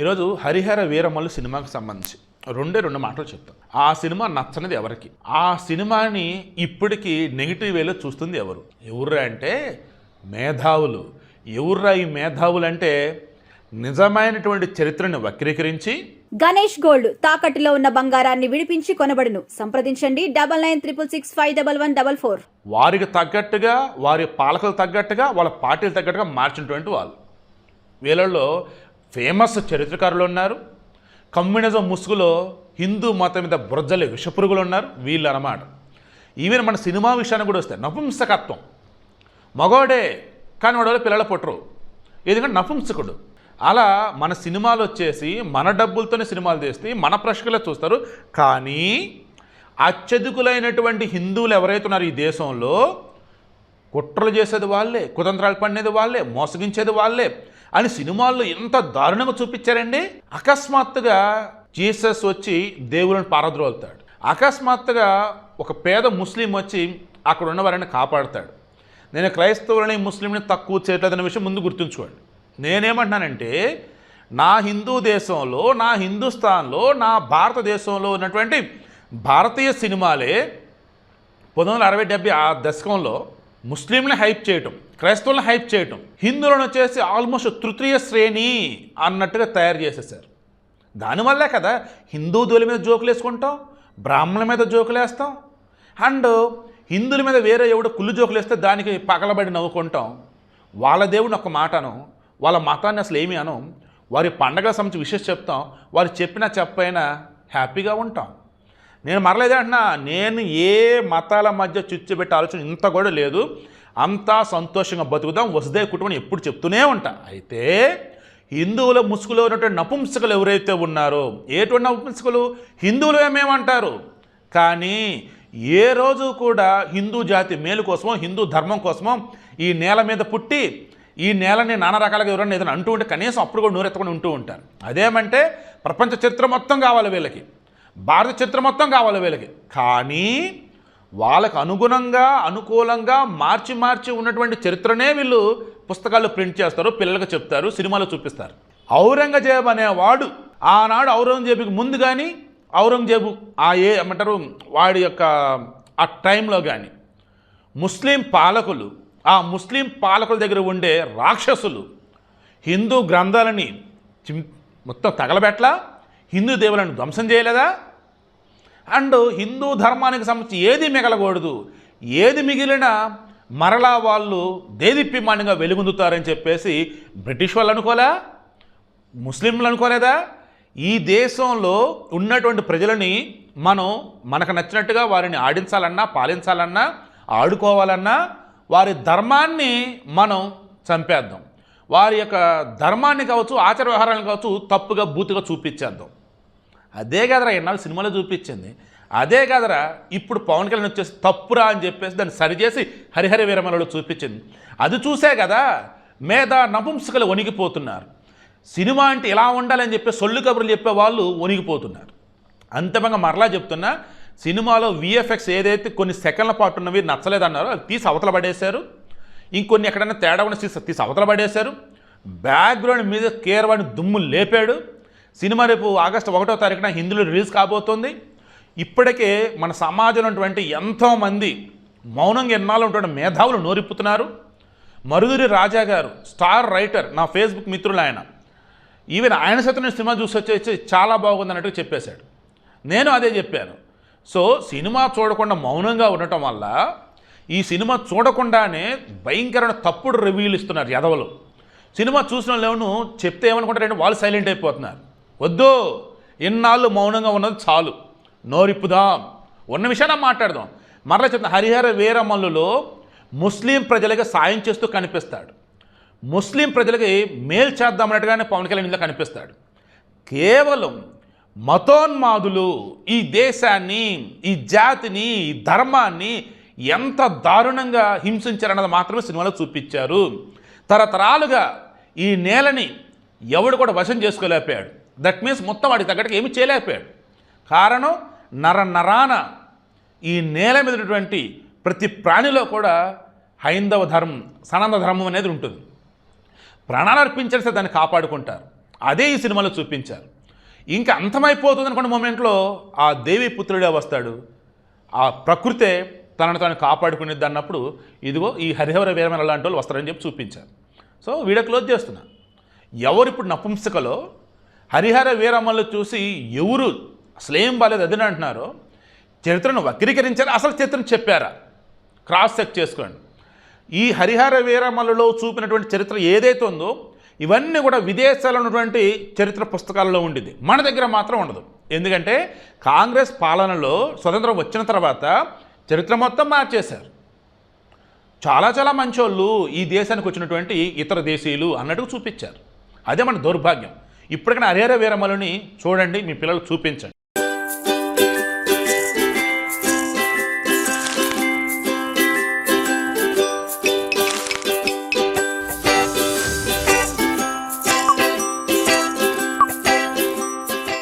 ఈరోజు హరిహర వీరమల్లు సినిమాకి సంబంధించి రెండే రెండు మాటలు చెప్తాం. ఆ సినిమా నచ్చనిది ఎవరికి? ఆ సినిమాని ఇప్పటికీ నెగిటివ్ వేలో చూస్తుంది ఎవరు? ఎవరు అంటే మేధావులు. ఎవర్రా ఈ మేధావులు అంటే నిజమైనటువంటి చరిత్రను వక్రీకరించి గణేష్ గోల్డ్ తాకట్టులో ఉన్న బంగారాన్ని విడిపించి కొనబడును. సంప్రదించండి. Double nine triple six five double one double four. వారికి తగ్గట్టుగా వారి పాలకులు తగ్గట్టుగా వాళ్ళ పార్టీలు తగ్గట్టుగా మార్చినటువంటి వాళ్ళు. వీళ్ళల్లో ఫేమస్ చరిత్రకారులు ఉన్నారు. కమ్యూనిజం ముసుగులో హిందూ మతం మీద బురజలే విషపురుగులు ఉన్నారు. వీళ్ళు అన్నమాట ఈవెన్ మన సినిమా విషయాన్ని కూడా వస్తే నపుంసకత్వం. మగోడే కానీ వాడు పిల్లలు పుట్టరు. ఎందుకంటే నపుంసకుడు. అలా మన సినిమాలు వచ్చేసి మన డబ్బులతోనే సినిమాలు తీస్తే మన ప్రేక్షకులే చూస్తారు. కానీ అత్యధికులైనటువంటి హిందువులు ఎవరైతే ఉన్నారు ఈ దేశంలో కుట్రలు చేసేది వాళ్ళే కుతంత్రాలు పండేది వాళ్ళే మోసగించేది వాళ్ళే అని సినిమాల్లో ఎంత దారుణంగా చూపించారండి? అకస్మాత్తుగా జీసస్ వచ్చి దేవులను పారద్రోలుతాడు. అకస్మాత్తుగా ఒక పేద ముస్లిం వచ్చి అక్కడ ఉన్న వారిని కాపాడుతాడు. నేను క్రైస్తవులని ముస్లింని తక్కువ చేయట్లేదనే విషయం ముందు గుర్తుంచుకోండి. నేనేమంటున్నానంటే నా హిందూ దేశంలో నా హిందుస్థాన్లో నా భారతదేశంలో ఉన్నటువంటి భారతీయ సినిమాలే పంతొమ్మిది వందల అరవై డెబ్బై ఆ దశకంలో ముస్లింని హైప్ చేయటం క్రైస్తవులను హైప్ చేయటం హిందువులను వచ్చేసి ఆల్మోస్ట్ తృతీయ శ్రేణి అన్నట్టుగా తయారు చేసేసారు. దానివల్లే కదా హిందూ దేవుల మీద జోకులు వేసుకుంటాం బ్రాహ్మణుల మీద జోకులు వేస్తాం అండ్ హిందువుల మీద వేరే ఎవడో కుళ్ళు జోకులు వేస్తే దానికి పగలబడి నవ్వుకుంటాం. వాళ్ళ దేవుని ఒక మాటను వాళ్ళ మతాన్ని అసలు ఏమి అనం వారి పండగల సంబంధించి విషయం చెప్తాం వారు చెప్పినా చెప్పైనా హ్యాపీగా ఉంటాం. నేను మరలేదే అంటున్నా నేను ఏ మతాల మధ్య చిచ్చుబెట్టే ఆలోచన ఇంత కూడా లేదు. అంతా సంతోషంగా బతుకుదాం వసుదే కుటుంబం ఎప్పుడు చెప్తూనే ఉంటా. అయితే హిందువుల ముసుగులో ఉన్నటువంటి నపుంసకులు ఎవరైతే ఉన్నారో ఎటువంటి నపుంసకులు? హిందువులు ఏమేమంటారు? కానీ ఏ రోజు కూడా హిందూ జాతి మేలు కోసమో హిందూ ధర్మం కోసమో ఈ నేల మీద పుట్టి ఈ నేలని నానా రకాలుగా ఎవరైనా ఏదైనా అంటూ ఉంటే కనీసం అప్పుడు కూడా నూరెత్తకుండా ఉంటూ ఉంటారు. అదేమంటే ప్రపంచ చరిత్ర మొత్తం కావాలి వీళ్ళకి. భారత చరిత్ర మొత్తం కావాలి వీళ్ళకి. కానీ వాళ్ళకు అనుగుణంగా అనుకూలంగా మార్చి మార్చి ఉన్నటువంటి చరిత్రనే వీళ్ళు పుస్తకాల్లో ప్రింట్ చేస్తారు పిల్లలకు చెప్తారు సినిమాలో చూపిస్తారు. ఔరంగజేబు అనేవాడు ఆనాడు ఔరంగజేబుకి ముందు కానీ ఔరంగజేబు ఆ ఏ ఏమంటారు వాడి యొక్క ఆ టైంలో కానీ ముస్లిం పాలకులు ఆ ముస్లిం పాలకుల దగ్గర ఉండే రాక్షసులు హిందూ గ్రంథాలని చిం- మొత్తం తగలబెట్లా హిందూ దేవులను ధ్వంసం చేయలేదా? అండ్ హిందూ ధర్మానికి సంబంధించి ఏది మిగలకూడదు? ఏది మిగిలినా మరలా వాళ్ళు దేదీప్యమానంగా వెలుగొందుతారని చెప్పేసి బ్రిటిష్ వాళ్ళు అనుకోలే? ముస్లింలు అనుకోలేదా? ఈ దేశంలో ఉన్నటువంటి ప్రజలని మనం మనకు నచ్చినట్టుగా వారిని ఆడించాలన్నా పాలించాలన్నా ఆడుకోవాలన్నా వారి ధర్మాన్ని మనం చంపేద్దాం. వారి యొక్క ధర్మాన్ని కావచ్చు ఆచార వ్యవహారాన్ని కావచ్చు తప్పుగా బూతుగా చూపించేద్దాం. అదే కదరా ఎన్నాళ్ళు సినిమాలో చూపించింది. అదే కదరా ఇప్పుడు పవన్ కళ్యాణ్ వచ్చేసి తప్పురా అని చెప్పేసి దాన్ని సరిచేసి హరిహర వీరమలలో చూపించింది. అది చూసే కదా మీద నపుంసకలు వణిగిపోతున్నారు. సినిమా అంటే ఇలా ఉండాలని చెప్పి సొల్లు కబుర్లు చెప్పే వాళ్ళు వణిగిపోతున్నారు. అంతిమంగా మరలా చెప్తున్నా సినిమాలో విఎఫ్ఎక్స్ ఏదైతే కొన్ని సెకండ్ల పాటు ఉన్నవి నచ్చలేదన్నారో అది తీసి అవతల పడేశారు. ఇంకొన్ని ఎక్కడైనా తేడా ఉన్న తీసి తీసి అవతల పడేశారు. బ్యాక్గ్రౌండ్ మీద కేరవాణి దుమ్ము లేపాడు. సినిమా రేపు ఆగస్టు ఒకటో తారీఖున హిందీలో రిలీజ్ కాబోతోంది. ఇప్పటికే మన సమాజంలో ఉన్నటువంటి ఎంతోమంది మౌనంగా ఎన్నాళ్ళు ఉంటున్న మేధావులు నోరిప్పుతున్నారు. మరుదురి రాజా గారు స్టార్ రైటర్ నా ఫేస్బుక్ మిత్రులు ఆయన. ఈవెన్ ఆయన సైతం నేను సినిమా చూసి వచ్చేసి చాలా బాగుంది అన్నట్టు చెప్పేశాడు. నేను అదే చెప్పాను. సో సినిమా చూడకుండా మౌనంగా ఉండటం వల్ల ఈ సినిమా చూడకుండానే భయంకరమైన తప్పుడు రివ్యూలు ఇస్తున్నారు యదవలు. సినిమా చూసిన లేవును చెప్తే ఏమనుకుంటారంటే వాళ్ళు సైలెంట్ అయిపోతున్నారు. వద్దు ఇన్నాళ్ళు మౌనంగా ఉన్నది చాలు. నోరిప్పుదాం. ఉన్న విషయాన్ని మాట్లాడదాం. మరలా చెప్తున్నా హరిహర వీరమల్లులో ముస్లిం ప్రజలకి సాయం చేస్తూ కనిపిస్తాడు. ముస్లిం ప్రజలకి మేలు చేద్దామన్నట్టుగానే పవన్ కళ్యాణ్ ఇందులో కనిపిస్తాడు. కేవలం మతోన్మాదులు ఈ దేశాన్ని ఈ జాతిని ఈ ధర్మాన్ని ఎంత దారుణంగా హింసించారన్నది మాత్రమే సినిమాలో చూపించారు. తరతరాలుగా ఈ నేలని ఎవడు కూడా వశం చేసుకోలేకపోయాడు. దట్ మీన్స్ మొత్తం వాడికి తగ్గట్టుగా ఏమి చేయలేకపోయాడు. కారణం నర నరాన ఈ నేల మీద ఉన్నటువంటి ప్రతి ప్రాణిలో కూడా హైందవ ధర్మం సనంద ధర్మం అనేది ఉంటుంది. ప్రాణాలు అర్పించేస్తే దాన్ని కాపాడుకుంటారు. అదే ఈ సినిమాలో చూపించారు. ఇంకా అంతమైపోతుంది అనుకున్న మూమెంట్లో ఆ దేవి పుత్రుడే వస్తాడు. ఆ ప్రకృతే తనను తాను కాపాడుకునేది అన్నప్పుడు ఇదిగో ఈ హరిహర వీరమణ లాంటి వాళ్ళు వస్తారని చెప్పి చూపించారు. సో వీడియో క్లోజ్ చేస్తున్నా. ఎవరు ఇప్పుడు నపుంసకలో హరిహర వీరమ్మలు చూసి ఎవరు అసలేం బాలేదు అదని అంటున్నారో చరిత్రను వక్రీకరించారు అసలు చరిత్రను చెప్పారా? క్రాస్ చెక్ చేసుకోండి. ఈ హరిహర వీరమ్మలలో చూపినటువంటి చరిత్ర ఏదైతే ఉందో ఇవన్నీ కూడా విదేశాల్లో ఉన్నటువంటి చరిత్ర పుస్తకాలలో ఉండేది మన దగ్గర మాత్రం ఉండదు. ఎందుకంటే కాంగ్రెస్ పాలనలో స్వతంత్రం వచ్చిన తర్వాత చరిత్ర మొత్తం మార్చేశారు. చాలా చాలా మంచోళ్ళు ఈ దేశానికి వచ్చినటువంటి ఇతర దేశీయులు అన్నట్టు చూపించారు. అదే మన దౌర్భాగ్యం. ఇప్పటికైనా అరేర వీరమలని చూడండి మీ పిల్లలు చూపించండి.